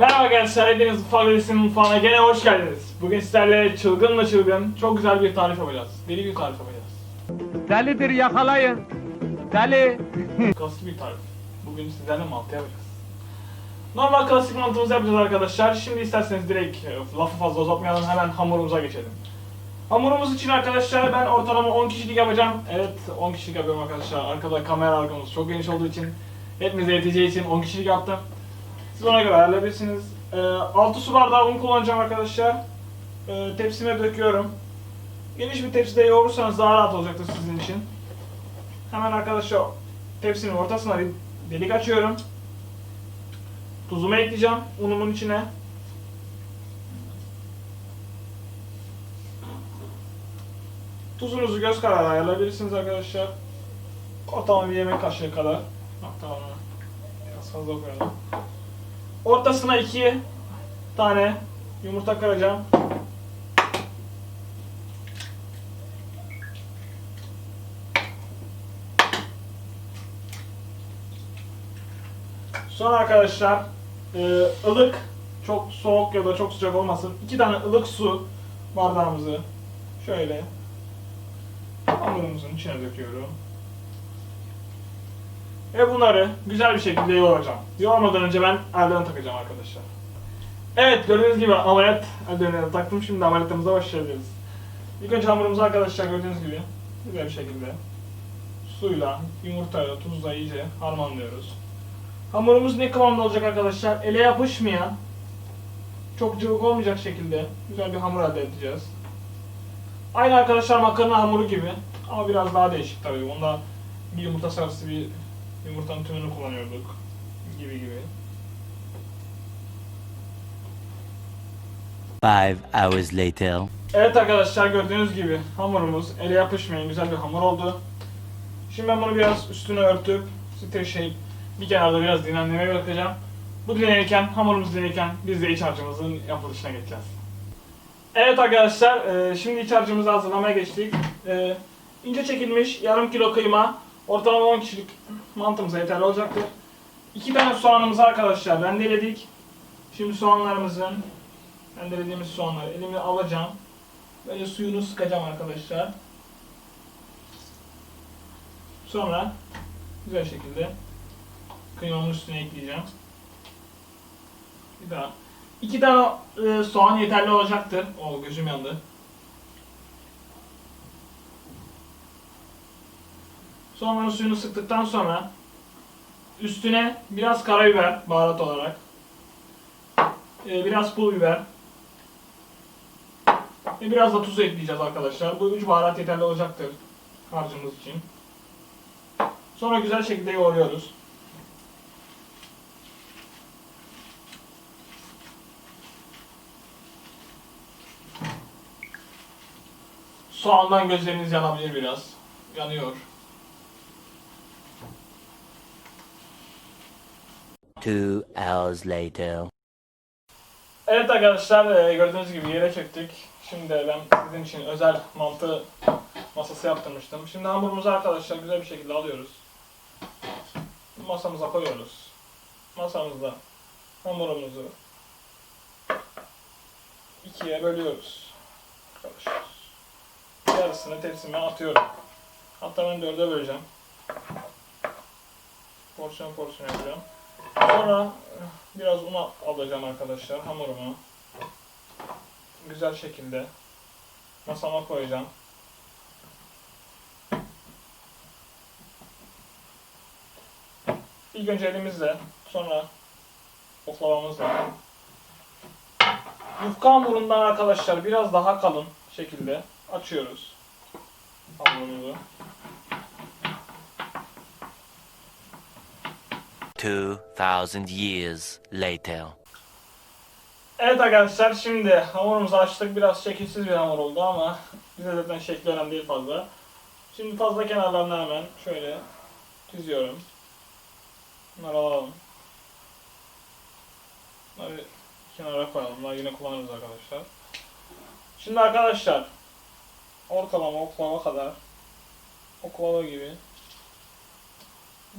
Merhaba gençler, hepiniz Fagris'in mutfağına gene hoş geldiniz. Bugün sizlerle çılgınla çılgın, çok güzel bir tarif yapacağız. Deli bir tarif yapacağız. Delidir yakalayın. Deli. Klasik bir tarif. Bugün sizlerle mantı yapacağız. Normal klasik mantımızı yapacağız arkadaşlar. Şimdi isterseniz direkt e, lafı fazla uzatmayalım, hemen hamurumuza geçelim. Hamurumuz için arkadaşlar ben ortalama 10 kişilik yapacağım. Evet 10 kişilik yapıyorum arkadaşlar. Arkada kamera arkamız çok geniş olduğu için, hepimize yeteceği için 10 kişilik yaptım. Siz ona göre ayarlayabilirsiniz. Ee, 6 su bardağı un kullanacağım arkadaşlar. Ee, tepsime döküyorum. Geniş bir tepside yoğurursanız daha rahat olacaktır sizin için. Hemen arkadaşlar tepsinin ortasına bir delik açıyorum. Tuzumu ekleyeceğim unumun içine. Tuzunuzu göz kararı ayarlayabilirsiniz arkadaşlar. Ortalama bir yemek kaşığı kadar. Hatta biraz fazla koyalım. Ortasına iki tane yumurta kıracağım. Sonra arkadaşlar e, ılık, çok soğuk ya da çok sıcak olmasın. iki tane ılık su bardağımızı şöyle hamurumuzun içine döküyorum. Ve bunları güzel bir şekilde yoğuracağım. Yoğurmadan önce ben eldiven takacağım arkadaşlar. Evet gördüğünüz gibi ameliyat eldivenleri taktım. Şimdi ameliyatımıza başlayabiliriz. İlk önce hamurumuzu arkadaşlar gördüğünüz gibi güzel bir şekilde suyla, yumurtayla, tuzla iyice harmanlıyoruz. Hamurumuz ne kıvamda olacak arkadaşlar? Ele yapışmayan, çok cıvık olmayacak şekilde güzel bir hamur elde edeceğiz. Aynı arkadaşlar makarna hamuru gibi ama biraz daha değişik tabii. Onda bir yumurta sarısı bir yumurtanın tümünü kullanıyorduk gibi gibi. Five hours later. Evet arkadaşlar gördüğünüz gibi hamurumuz ele yapışmayan güzel bir hamur oldu. Şimdi ben bunu biraz üstüne örtüp streçleyip bir kenarda biraz dinlenmeye bırakacağım. Bu dinlenirken, hamurumuz dinlenirken biz de iç harcımızın yapılışına geçeceğiz. Evet arkadaşlar, e, şimdi iç harcımızı hazırlamaya geçtik. E, ince çekilmiş yarım kilo kıyma, ortalama 10 kişilik mantımıza yeterli olacaktır. İki tane soğanımızı arkadaşlar rendeledik. Şimdi soğanlarımızın, rendelediğimiz soğanları elime alacağım. Böyle suyunu sıkacağım arkadaşlar. Sonra güzel şekilde kıymamın üstüne ekleyeceğim. Bir daha. İki tane e, soğan yeterli olacaktır. O gözüm yandı. Sonra suyunu sıktıktan sonra üstüne biraz karabiber baharat olarak e, biraz pul biber ve biraz da tuz ekleyeceğiz arkadaşlar. Bu üç baharat yeterli olacaktır harcımız için. Sonra güzel şekilde yoğuruyoruz. Soğandan gözleriniz yanabilir biraz. Yanıyor. Two hours later. Evet arkadaşlar e, gördüğünüz gibi yere çöktük. Şimdi ben sizin için özel mantı masası yaptırmıştım. Şimdi hamurumuzu arkadaşlar güzel bir şekilde alıyoruz. Masamıza koyuyoruz. Masamızda hamurumuzu ikiye bölüyoruz. Arkadaşlar. Yarısını tepsime atıyorum. Hatta ben dörde böleceğim. Porsiyon porsiyon yapacağım. Sonra eh, biraz un alacağım arkadaşlar hamurumu. Güzel şekilde masama koyacağım. İlk önce elimizle, sonra oklavamızla. Yufka hamurundan arkadaşlar biraz daha kalın şekilde açıyoruz hamurumuzu. Two thousand years later. Evet arkadaşlar şimdi hamurumuzu açtık. Biraz şekilsiz bir hamur oldu ama bize zaten şekli önemli değil fazla. Şimdi fazla kenarlarını hemen şöyle çiziyorum. Bunları alalım. Bunları kenara koyalım. Bunları yine kullanırız arkadaşlar. Şimdi arkadaşlar ortalama oklava kadar oklava gibi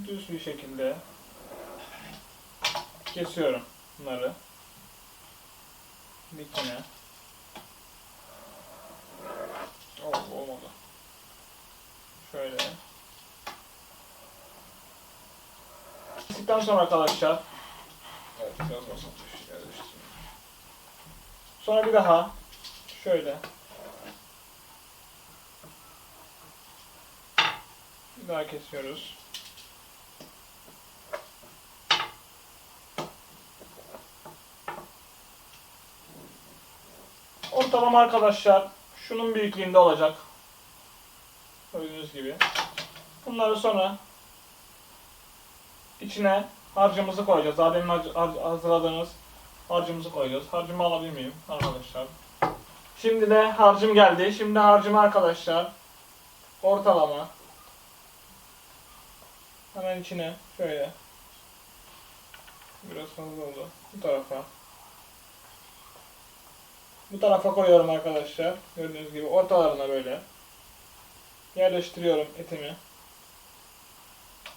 düz bir şekilde kesiyorum bunları. Bir tane. Oh, olmadı. Şöyle. Kestikten sonra arkadaşlar. Evet, biraz basın. Sonra bir daha. Şöyle. Bir daha kesiyoruz. Ortalama arkadaşlar şunun büyüklüğünde olacak. Gördüğünüz gibi. Bunları sonra içine harcımızı koyacağız. Daha demin hazırladığımız harcımızı koyacağız. Harcımı alabilir miyim arkadaşlar? Şimdi de harcım geldi. Şimdi harcımı arkadaşlar ortalama hemen içine şöyle biraz fazla oldu. Bu tarafa bu tarafa koyuyorum arkadaşlar. Gördüğünüz gibi ortalarına böyle yerleştiriyorum etimi.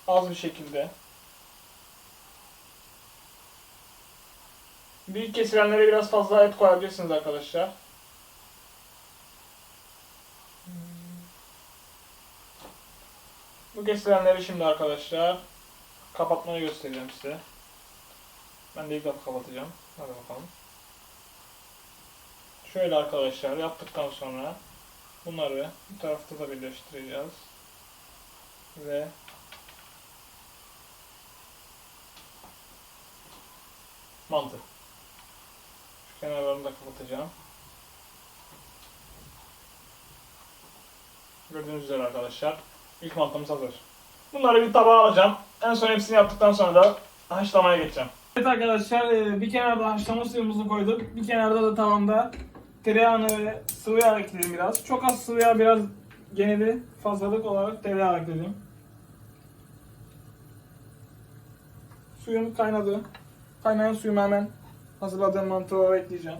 Az bir şekilde. Büyük kesilenlere biraz fazla et koyabilirsiniz arkadaşlar. Bu kesilenleri şimdi arkadaşlar kapatmayı göstereceğim size. Ben de ilk kapatacağım. Hadi bakalım. Şöyle arkadaşlar yaptıktan sonra bunları bu tarafta da birleştireceğiz. Ve mantı. Şu kenarlarını da kapatacağım. Gördüğünüz üzere arkadaşlar ilk mantımız hazır. Bunları bir tabağa alacağım. En son hepsini yaptıktan sonra da haşlamaya geçeceğim. Evet arkadaşlar e, bir kenarda haşlama suyumuzu koyduk. Bir kenarda da tavanda tereyağını ve sıvı yağ ekledim biraz. Çok az sıvı yağ biraz geneli fazlalık olarak tereyağı ekledim. Suyum kaynadı. Kaynayan suyumu hemen hazırladığım mantılara ekleyeceğim.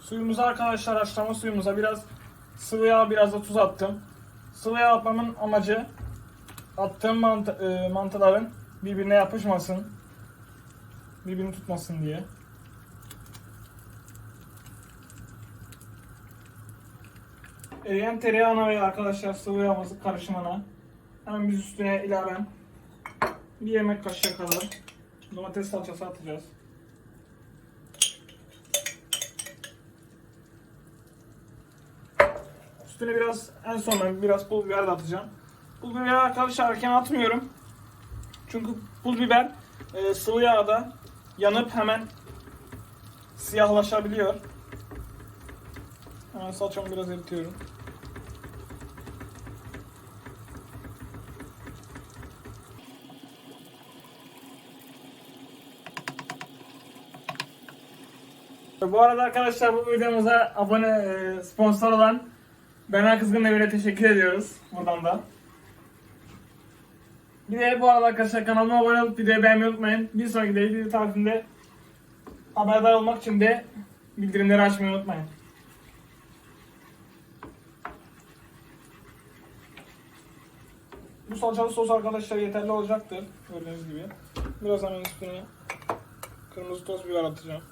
Suyumuza arkadaşlar haşlama suyumuza biraz sıvı yağ biraz da tuz attım. Sıvı yağ atmamın amacı attığım mantı, e, mantıların birbirine yapışmasın. Birbirini tutmasın diye. Eriyen tereyağına ve arkadaşlar sıvı yağımızı karışımına hemen biz üstüne ilaven bir yemek kaşığı kadar domates salçası atacağız. Üstüne biraz en son ben biraz pul biber de atacağım. Pul biber arkadaşlar erken atmıyorum. Çünkü pul biber e, sıvı yağda yanıp hemen siyahlaşabiliyor. Hemen salçamı biraz eritiyorum. Bu arada arkadaşlar bu videomuza abone e, sponsor olan Berna Kızgın Demir'e teşekkür ediyoruz buradan da. Bir de bu arada arkadaşlar kanalıma abone olup videoyu beğenmeyi unutmayın. Bir sonraki de video tarifinde haberdar olmak için de bildirimleri açmayı unutmayın. Bu salçalı sos arkadaşlar yeterli olacaktır. Gördüğünüz gibi. Biraz hemen üstüne kırmızı toz biber atacağım.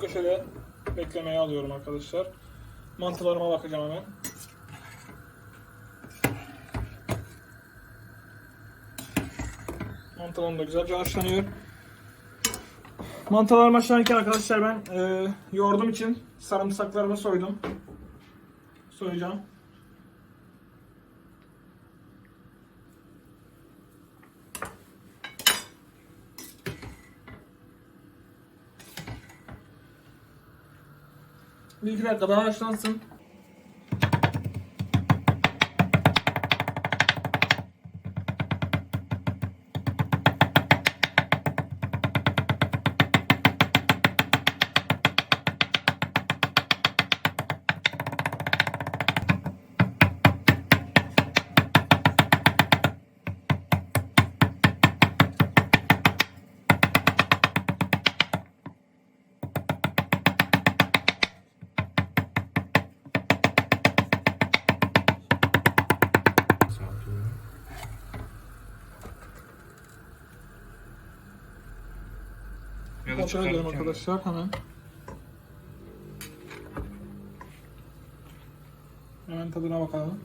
Köşede beklemeye alıyorum arkadaşlar. Mantılarıma bakacağım hemen. Mantılarım da güzelce haşlanıyor. Mantılarım haşlanırken arkadaşlar ben e, yoğurdum için sarımsaklarımı soydum. Soyacağım. Bir iki dakika poğaça ediyorum arkadaşlar hemen. Hemen tadına bakalım.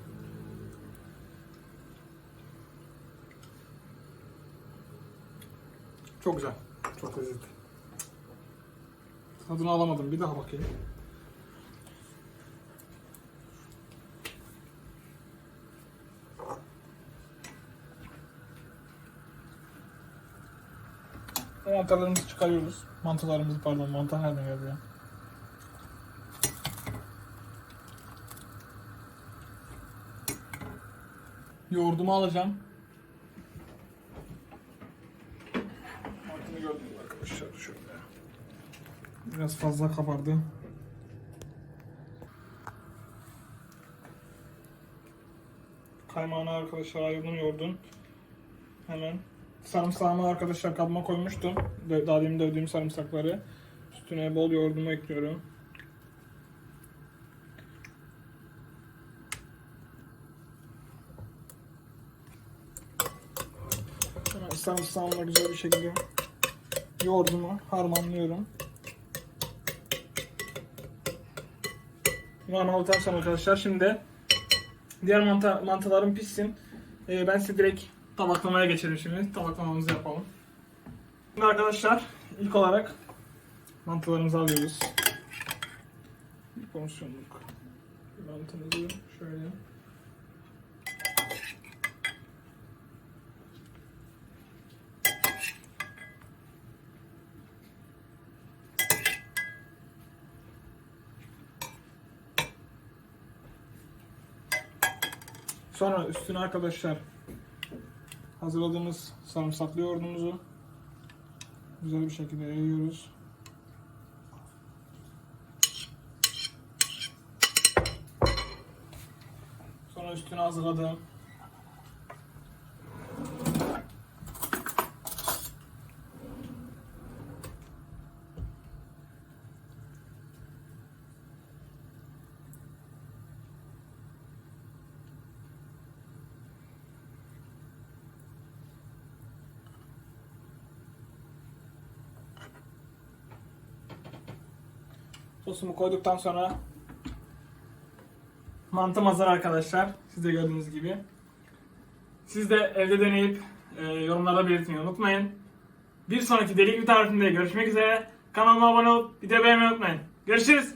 Çok güzel. Çok lezzetli. Tadını alamadım. Bir daha bakayım. Mantarlarımızı çıkarıyoruz. Mantılarımızı pardon. Mantar nereden geldi ya? Yoğurdumu alacağım. Mantını gördünüz arkadaşlar şöyle. Biraz fazla kabardı. Kaymağını arkadaşlar ayırdım yoğurdun. Hemen sarımsağımı arkadaşlar kabıma koymuştum. Daha demin dövdüğüm sarımsakları. Üstüne bol yoğurdumu ekliyorum. Sarımsağımla güzel bir şekilde yoğurdumu harmanlıyorum. Bunu harmanladıktan sonra arkadaşlar şimdi diğer manta mantılarım pişsin. Ee, ben size direkt tabaklamaya geçelim şimdi. Tabaklamamızı yapalım. Şimdi arkadaşlar ilk olarak mantılarımızı alıyoruz. Bir porsiyonluk mantımızı şöyle Sonra üstüne arkadaşlar hazırladığımız sarımsaklı yoğurdumuzu güzel bir şekilde yayıyoruz. Sonra üstüne hazırladığım sosumu koyduktan sonra mantım hazır arkadaşlar. Siz de gördüğünüz gibi. Siz de evde deneyip e, yorumlarda belirtmeyi unutmayın. Bir sonraki delik bir tarifinde görüşmek üzere. Kanalıma abone olup video beğenmeyi unutmayın. Görüşürüz.